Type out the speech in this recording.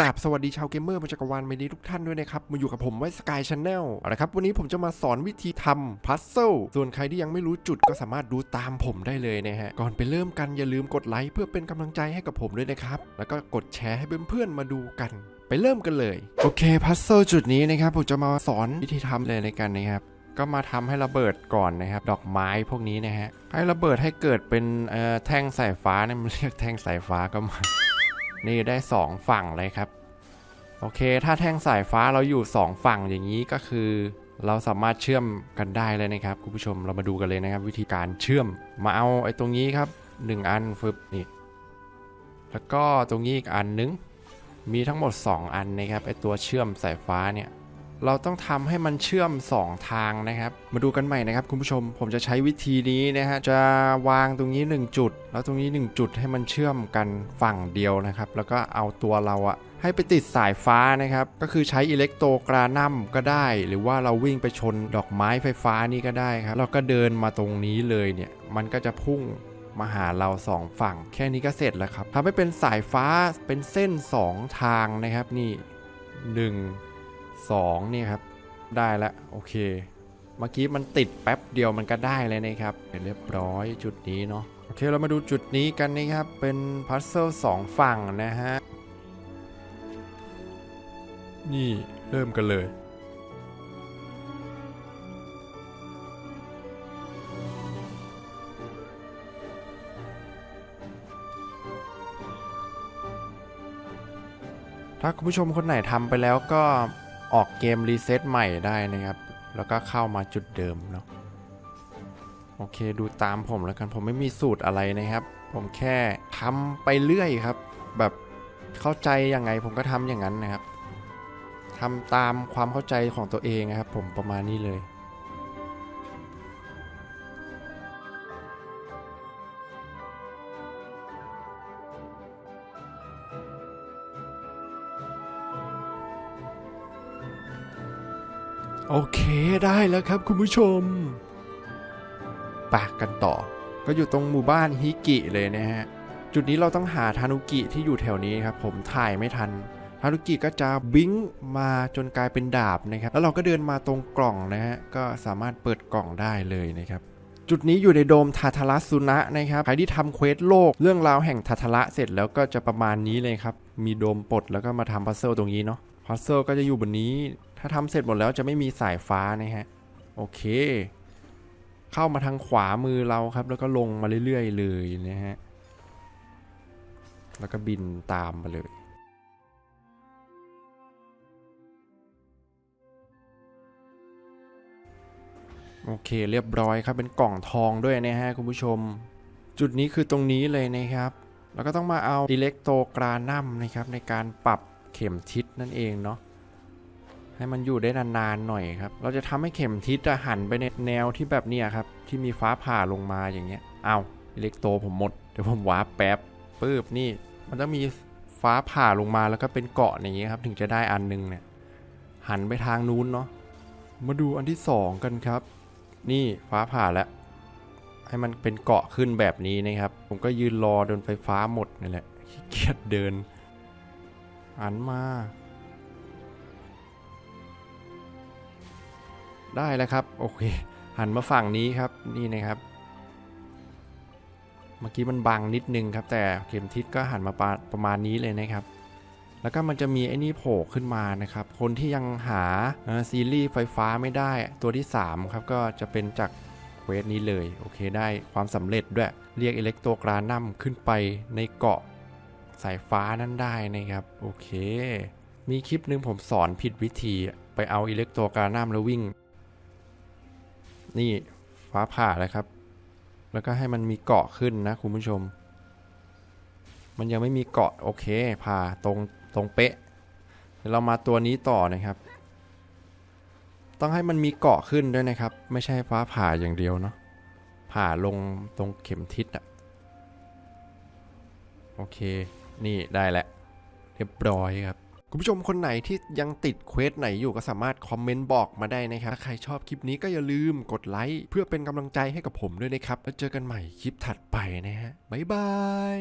กราบสวัสดีชาวเกมเมอร์มาจักรวาลเมดีทุกท่านด้วยนะครับ มาอยู่กับผมไว้สกายชาแนลเอาละครับ วันนี้ผมจะมาสอนวิธีทำพัซเซิลส่วนใครที่ยังไม่รู้จุดก็สามารถดูตามผมได้เลยนะฮะ ก่อนไปเริ่มกันอย่าลืมกดไลค์เพื่อเป็นกำลังใจให้กับผมด้วยนะครับ แล้วก็กดแชร์ให้เพื่อนๆมาดูกัน ไปเริ่มกันเลย โอเคพัซเซิลจุดนี้นะครับผมจะมาสอนวิธีทำเลยในกันนะครับก็มาทำให้ระเบิดก่อนนะครับ ดอกไม้พวกนี้นะฮะให้ระเบิดให้เกิดเป็นแท่งสายฟ้าเนี่ยมันเรียกแท่งสายฟ้าก็มา นี่ได้สองฝั่งเลยครับ โอเค ถ้าแท่งสายฟ้าเราอยู่ 2 ฝั่งอย่างนี้ก็คือ เราสามารถเชื่อมกันได้เลยนะครับคุณผู้ชมเรามาดูกันเลยนะครับ วิธีการเชื่อมมาเอาไอ้ตรงนี้ครับ 1 อันฟึบนี่แล้วก็ตรงนี้อีกอันนึงมีทั้งหมด 2 อันนะครับไอ้ตัวเชื่อมสายฟ้าเนี่ย เราต้องทำให้มันเชื่อม 2 ทางนะครับ มาดูกันใหม่นะครับคุณผู้ชม ผมจะใช้วิธีนี้นะฮะ จะวางตรงนี้ 1 จุด แล้วตรงนี้ 1 จุดให้มันเชื่อมกันฝั่งเดียวนะครับ แล้วก็เอาตัวเราอะให้ไปติดสายฟ้านะครับ ก็คือใช้อิเล็กโตรกรานัมก็ได้ หรือว่าเราวิ่งไปชนดอกไม้ไฟฟ้านี่ก็ได้ครับ เราก็เดินมาตรงนี้เลยเนี่ย มันก็จะพุ่งมาหาเราสองฝั่ง แค่นี้ก็เสร็จแล้วครับทำให้เป็นสายฟ้าเป็นเส้น 2 ทางนะครับนี่ 1 2นี่ครับ ได้แล้วโอเค เมื่อกี้มันติดแป๊บเดียวมันก็ได้เลยนะครับเรียบร้อยจุดนี้เนาะโอเคเรามาดูจุดนี้กันนะครับ เป็นพัซเซิลสองฝั่งนะฮะ นี่เริ่มกันเลยถ้าคุณผู้ชมคนไหนทำไปแล้วก็ ออกเกมรีเซ็ตใหม่ได้นะครับ แล้วก็เข้ามาจุดเดิมเนาะโอเคดูตามผมแล้วกันผมไม่มีสูตรอะไรนะครับ ผมแค่ทำไปเรื่อยครับ แบบเข้าใจยังไงผมก็ทำอย่างนั้นนะครับทำตามความเข้าใจของตัวเองนะครับ ผมประมาณนี้เลย โอเคได้แล้วครับคุณผู้ชมปะกันต่อ ก็อยู่ตรงหมู่บ้านฮิกิเลยนะฮะ จุดนี้เราต้องหาทานุกิที่อยู่แถวนี้ครับ ผมถ่ายไม่ทันทานุกิก็จะบิ้งมาจนกลายเป็นดาบนะครับ แล้วเราก็เดินมาตรงกล่องนะฮะ ก็สามารถเปิดกล่องได้เลยนะครับ จุดนี้อยู่ในโดมทาทาระสุนะนะครับ ใครที่ทำเควสโลกเรื่องราวแห่งทาทาระเสร็จแล้วก็จะประมาณนี้เลยครับ มีโดมปลดแล้วก็มาทำพัซเซิลตรงนี้เนาะ พัซเซิลก็จะอยู่บนนี้ ถ้าทำเสร็จหมดแล้วจะไม่มีสายฟ้านะฮะ โอเค เข้ามาทางขวามือเราครับ แล้วก็ลงมาเรื่อยๆเลยนะฮะ แล้วก็บินตามมาเลยโอเคเรียบร้อยครับเป็นกล่องทองด้วยนะฮะคุณผู้ชม จุดนี้คือตรงนี้เลยนะครับ แล้วก็ต้องมาเอาอิเล็กโตรกรานัมนะครับในการปรับ เข็มทิศนั่นเองเนาะให้มันอยู่ได้นานๆหน่อยครับ เราจะทำให้เข็มทิศอะหันไปในแนวที่แบบเนี้ยครับ ที่มีฟ้าผ่าลงมาอย่างเงี้ย เอาอิเล็กโตผมหมด เดี๋ยวผมวาร์ปแป๊บปื๊บนี่ มันต้องมีฟ้าผ่าลงมาแล้วก็เป็นเกาะอย่างเงี้ยครับ ถึงจะได้อันหนึงเนี่ย หันไปทางนู้นเนาะ มาดูอันที่สองกันครับ นี่ฟ้าผ่าแล้ว ให้มันเป็นเกาะขึ้นแบบนี้นะครับ ผมก็ยืนรอจนไฟฟ้าหมดนี่แหละ ขี้เกียจเดิน หันมา ได้แล้วครับ โอเค หันมาฝั่งนี้ครับนี่นะครับ เมื่อกี้มันบังนิดนึงครับ แต่เข็มทิศก็หันมาปาประมาณนี้เลยนะครับ แล้วก็มันจะมีไอ้นี่โผล่ขึ้นมานะครับ คนที่ยังหาซีรีส์ไฟฟ้าไม่ได้ตัวที่ 3 ครับก็จะเป็นจากเควสนี้เลย โอเคได้ความสำเร็จด้วย เรียกอิเล็กโตรกรานัมขึ้นไปในเกาะ สายฟ้านั้นได้นะครับ โอเค มีคลิปหนึ่งผมสอนผิดวิธีไปเอาอิเล็กโตรกรานัมแล้ววิ่ง นี่ฟ้าผ่าแล้วครับ แล้วก็ให้มันมีเกาะขึ้นนะคุณผู้ชม มันยังไม่มีเกาะโอเคผ่าตรงตรงเป๊ะเดี๋ยวเรามาตัวนี้ต่อนะครับ ต้องให้มันมีเกาะขึ้นด้วยนะครับ ไม่ใช่ฟ้าผ่าอย่างเดียวเนาะผ่าลงตรงเข็มทิศอะโอเค นี่ได้แล้วเรียบร้อยครับคุณผู้ชมคนไหนที่ยังติดเควสไหนอยู่ก็สามารถคอมเมนต์บอกมาได้นะครับ ถ้าใครชอบคลิปนี้ก็อย่าลืมกดไลค์เพื่อเป็นกำลังใจให้กับผมด้วยนะครับ แล้วเจอกันใหม่คลิปถัดไปนะฮะ บ๊ายบาย